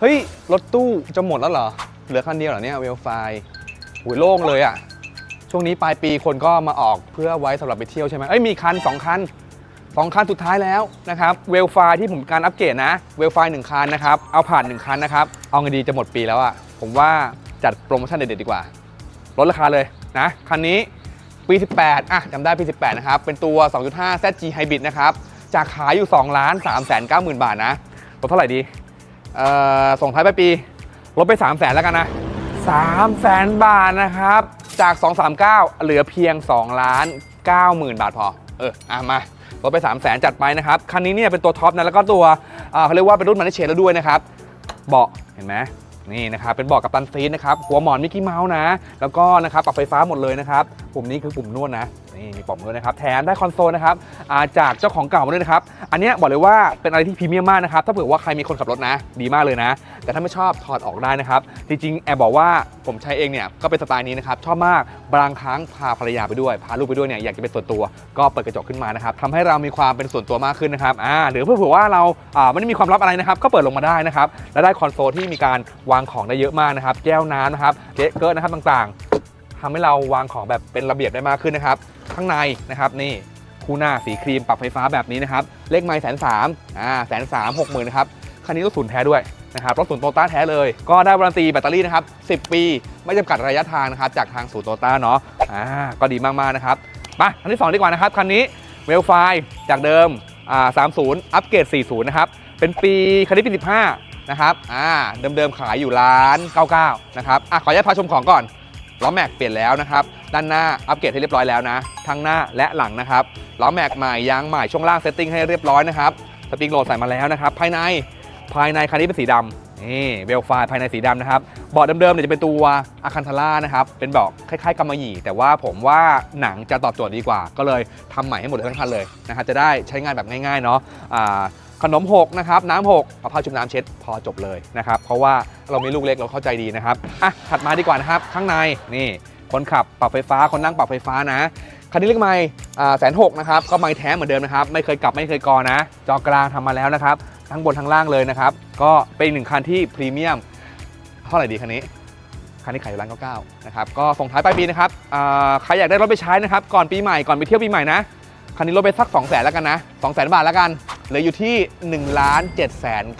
เฮ้ย รถตู้จะหมดแล้วเหรอ เหลือคันเดียวเหรอเนี่ยเวลไฟหุยโล่งเลยอะ่ะ ช่วงนี้ปลายปีคนก็มาออกเพื่อไว้สำหรับไปเที่ยวใช่ไหมเอ้ยมีคัน 2 คัน 2 คันสุดท้ายแล้วนะครับเวลไฟที่ผมการอัปเกรดนะเวลไฟหนึ่งคันนะครับเอาผ่าน1คันนะครับเอาไงดีจะหมดปีแล้วอะ่ะผมว่าจัดโปรโมชั่นเด็ดๆดีกว่าลดราคาเลยนะคันนี้ปี 18 อะจำได้ปี 18 นะครับ เป็นตัว 2.5 ZG Hybrid นะครับ จากขายอยู่2ล้าน3 9 0 0 0 0 บาทนะลดเท่าไหร่ดี ส่งท้ายปลายปีลดไป 3 0 0แสนแล้วกันนะ3 0 0แสนบาทนะครับ จาก 239 เหลือเพียง2ล้าน9หมื่นบาทพอ เอออะมาลดไป 3 0 0แสนจัดไปนะครับ คันนี้เนี่ยเป็นตัวท็อปนะ แล้วก็ตัวเขาเรียกว่าเป็นรุ่นมันเชนแล้วด้วยนะครับ เบาะเห็นไหมนี่นะครับ เป็นเบาะกับตันซีทนะครับ หัวหมอนมิกกี้เมาส์นะ แล้วก็นะครับปรับไฟฟ้าหมดเลยนะครับ ปุ่มนี้คือปุ่มนวดนะ นี่มีปุ่มนวดนะครับ แถมได้คอนโซลนะครับาจากเจ้าของเก่ามาด้วยนะครับ อันนี้บอกเลยว่าเป็นอะไรที่พรีเมียมมากนะครับ ถ้าเผื่อว่าใครมีคนขับรถนะ ดีมากเลยนะ แต่ถ้าไม่ชอบถอดออกได้นะครับ จริงๆ แอบบอกว่าผมใช้เองเนี่ยก็เป็นสไตล์นี้นะครับ ชอบมาก บางครั้งพาภรรยาไปด้วย พาลูกไปด้วยเนี่ยอยากจะเป็นส่วนตัว ก็เปิดกระจกขึ้นมานะครับทำให้เรามีความเป็นส่วนตัวมากขึ้นนะครับอ่าหรือเพื่อเผื่อว่าเราอ่าไม่ได้มีความลับอะไรนะครับ ก็เปิดลงมาได้นะครับ และได้คอนโซลที่มีการวางของได้เยอะมากนะครับ แก้วน้ำนะครับเกเกิร์นะครับต่างๆ ทำให้เราวางของแบบเป็นระเบียบได้มากขึ้นนะครับ ข้างในนะครับนี่คู่หน้าสีครีมปรับไฟฟ้าแบบนี้นะครับ เลขไมล์แสนสามอ่าแสนสามหกหมื่นนะครับ คันนี้รถศูนย์แท้ด้วยนะครับ รถศูนย์โตต้าแท้เลย ก็ได้วารันตีแบตเตอรี่นะครับ 10 ปี ไม่จำกัดระยะทางนะครับ จากทางศูนย์โตต้าเนาะ อ่า ก็ดีมาก ๆ นะครับ มา คันที่ 2 ดีกว่านะครับ คันนี้เวลไฟจากเดิม อ่า30อัปเกรด40นย์นะครับ เป็นปี คันนี้ปี15นะครับ อ่า เดิมๆขายอยู่ล้าน99นะครับ อะ ขออนุญาตพาชมของก่อน ล้อแม็กเปลี่ยนแล้วนะครับ ด้านหน้าอัปเกรดให้เรียบร้อยแล้วนะ ทั้งหน้าและหลังนะครับ ล้อแม็กใหม่ยางใหม่ช่วงล่างเซตติ้งให้เรียบร้อยนะครับ สปริงโหลดใส่มาแล้วนะครับ ภายใน ภายในคันนี้เป็นสีดำนี่เวลไฟภายในสีดำนะครับ เบาะเดิมๆเนี่ยจะเป็นตัวอาคันทาร่านะครับ เป็นเบาะคล้ายๆกำมะหยี่ แต่ว่าผมว่าหนังจะตอบโจทย์ดีกว่า ก็เลยทำใหม่ให้หมดทั้งคันเลยนะครับจะได้ใช้งานแบบง่ายๆเนาะอ่า ขนมหกนะครับน้ำหกเอาผ้าชุบน้ำเช็ดพอจบเลยนะครับเพราะว่าเรามีลูกเล็กเราเข้าใจดีนะครับอะถัดมาดีกว่านะครับข้างในนี่คนขับปรับไฟฟ้าคนนั่งปรับไฟฟ้านะคันนี้เรียกไม่แสนหกนะครับก็ไม่แท้เหมือนเดิมนะครับไม่เคยกลับไม่เคยกอนะ จอกลางทำมาแล้วนะครับทั้งบนทั้งล่างเลยนะครับก็เป็นหนึ่งคันที่พรีเมียมเท่าไหร่ดีคันนี้คันนี้ขายอยู่ร้านเก้านะครับก็ส่งท้ายปลายปีนะครับใครอยากได้รถไปใช้นะครับก่อนปีใหม่ก่อนไปเที่ยวปีใหม่นะคันนี้ลดไปสัก2 0 0แสนแล้วกันนะ2 0 0แสนบาทแล้วกัน เหลืออยู่ที่1ล้าน7 9 0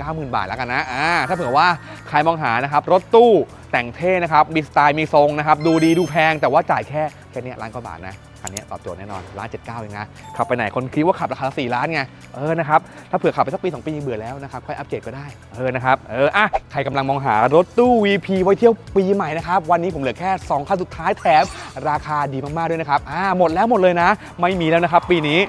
0 0 0 บาทแล้วกันนะอ่าถ้าเผื่อว่าใครมองหานะครับรถตู้แต่งเท่นะครับมีสไตล์มีทรงนะครับดูดีดูแพงแต่ว่าจ่ายแค่แค่นี้ล้านกว่าบาทนะคันนี้ตอบโจทย์แน่นอนล้านเจ็ดเก้าเองนะขับไปไหนคนคิดว่าขับราคา4ล้านไงเออนะครับถ้าเผื่อขับไปสักปี2ปียังเบื่อแล้วนะครับค่อยอัปเกรดก็ได้เออนะครับเอออะใครกำลังมองหารถตู้ VP ไว้เที่ยวปีใหม่นะครับวันนี้ผมเหลือแค่2คันสุดท้ายแถมราคาดีมากๆด้วยนะครับอ่าหมดแล้วหมดเลยนะ ไม่มีแล้วนะครับปีนี้